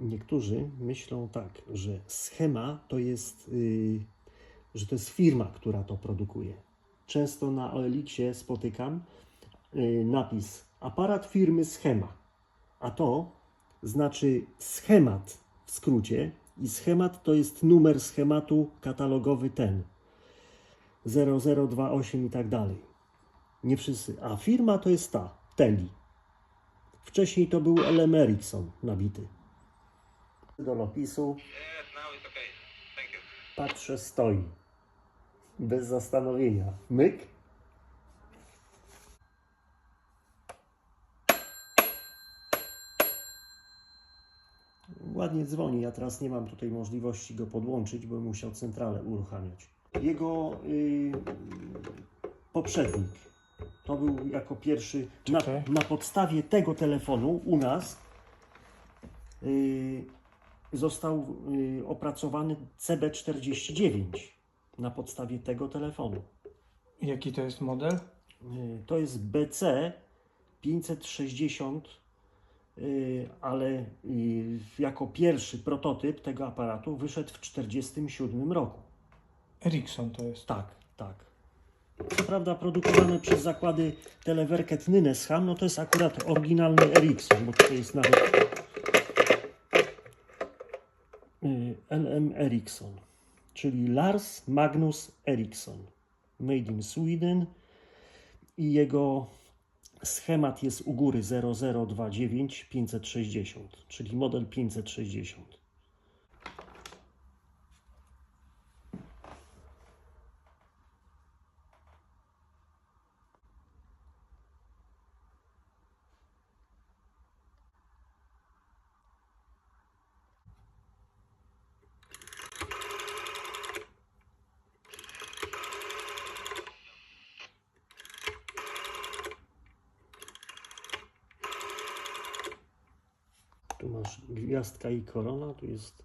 Niektórzy myślą tak, że schema to jest, yy, że to jest firma, która to produkuje. Często na OLX-ie spotykam yy, napis aparat firmy Schema, a to znaczy schemat w skrócie i schemat to jest numer schematu katalogowy ten 0028 i tak dalej. Nie wszyscy, a firma to jest ta, Teli. Wcześniej to był LM Ericsson nabity. Do you. patrzę, stoi. Bez zastanowienia. Myk. Ładnie dzwoni. Ja teraz nie mam tutaj możliwości go podłączyć, bo musiał centralę uruchamiać. Jego y, poprzednik to był jako pierwszy. Na, na podstawie tego telefonu u nas y, został y, opracowany CB49 na podstawie tego telefonu. Jaki to jest model? Y, To jest BC 560, y, ale jako pierwszy prototyp tego aparatu wyszedł w 1947 roku. Ericsson to jest. Tak, tak. Co prawda produkowane przez zakłady Telewerket Nynäsham, no to jest akurat oryginalny Ericsson, bo to jest nawet LM Ericsson, czyli Lars Magnus Ericsson, made in Sweden i jego schemat jest u góry 0029 560, czyli model 560. Tu masz gwiazdka i korona, tu jest